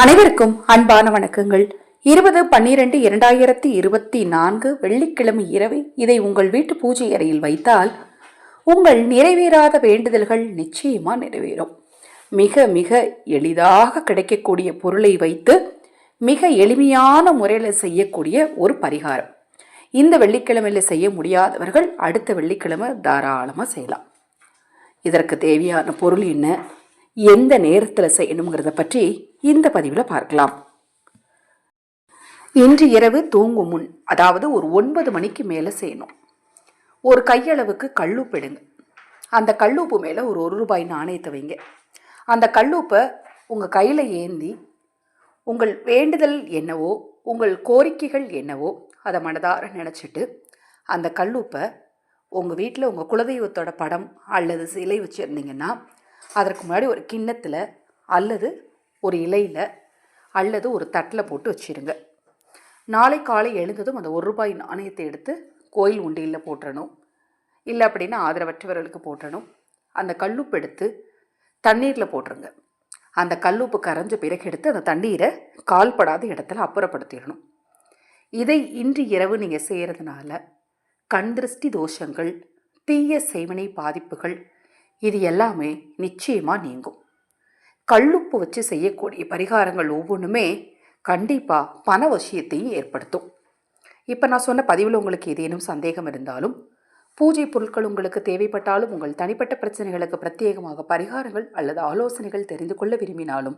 அனைவருக்கும் அன்பான வணக்கங்கள். இருபது பன்னிரண்டு இரண்டாயிரத்தி இருபத்தி நான்கு வெள்ளிக்கிழமை இரவு இதை உங்கள் வீட்டு பூஜை அறையில் வைத்தால் உங்கள் நிறைவேறாத வேண்டுதல்கள் நிச்சயமா நிறைவேறும். மிக மிக எளிதாக கிடைக்கக்கூடிய பொருளை வைத்து மிக எளிமையான முறையில் செய்யக்கூடிய ஒரு பரிகாரம். இந்த வெள்ளிக்கிழமையில் செய்ய முடியாதவர்கள் அடுத்த வெள்ளிக்கிழமை தாராளமாக செய்யலாம். இதற்கு தேவையான பொருள் என்ன? எந்த நேரத்தில் செய்யணுங்கிறத பற்றி இந்த பதிவில் பார்க்கலாம். இன்று இரவு தூங்கும் முன் அதாவது ஒரு ஒன்பது மணிக்கு மேலே செய்யணும். ஒரு கையளவுக்கு கல்லுப்பு எடுங்க. அந்த கல்லுப்பு மேலே ஒரு ஒரு ரூபாய் நாணயத்தை வைங்க. அந்த கல்லுப்பை உங்கள் கையில் ஏந்தி உங்கள் வேண்டுதல் என்னவோ உங்கள் கோரிக்கைகள் என்னவோ அதை மனதார நினச்சிட்டு அந்த கல்லுப்பை உங்கள் வீட்டில் உங்கள் குலதெய்வத்தோட படம் அல்லது சிலை வச்சுருந்தீங்கன்னா அதற்கு முன்னாடி ஒரு கிண்ணத்தில் அல்லது ஒரு இலையில் அல்லது ஒரு தட்டில் போட்டு வச்சிருங்க. நாளை காலை எழுந்ததும் அந்த ஒரு ரூபாய் நாணயத்தை எடுத்து கோயில் உண்டியில் போட்டுறணும் இல்லை அப்படின்னா ஆதரவற்றவர்களுக்கு போட்டணும் அந்த கல்லுப்பு எடுத்து தண்ணீரில் போட்டுருங்க. அந்த கல்லுப்பு கரைஞ்ச பிறகு எடுத்து அந்த தண்ணீரை கால்படாத இடத்துல அப்புறப்படுத்திடணும். இதை இன்று இரவு நீங்கள் செய்கிறதுனால கண் திருஷ்டி தோஷங்கள் தீய செய்வினை பாதிப்புகள் இது எல்லாமே நிச்சயமாக நீங்கும். கல்லுப்பு வச்சு செய்யக்கூடிய பரிகாரங்கள் ஒவ்வொன்றுமே கண்டிப்பாக பண விஷயத்தையும் ஏற்படுத்தும். இப்போ நான் சொன்ன பதிவில் உங்களுக்கு ஏதேனும் சந்தேகம் இருந்தாலும் பூஜை பொருட்கள் உங்களுக்கு தேவைப்பட்டாலும் உங்கள் தனிப்பட்ட பிரச்சனைகளுக்கு பிரத்யேகமாக பரிகாரங்கள் அல்லது ஆலோசனைகள் தெரிந்து கொள்ள விரும்பினாலும்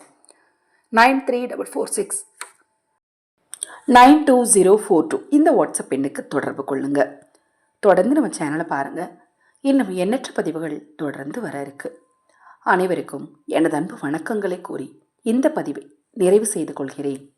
nine three double four six nine two zero four two இந்த வாட்ஸ்அப் எண்ணுக்கு தொடர்பு கொள்ளுங்கள் தொடர்ந்து நம்ம சேனலை பாருங்கள் இன்னும் எண்ணற்ற பதிவுகள் தொடர்ந்து வர இருக்குது அனைவருக்கும் எனது அன்பு வணக்கங்களை கூறி இந்த பதிவை நிறைவு செய்து கொள்கிறேன்.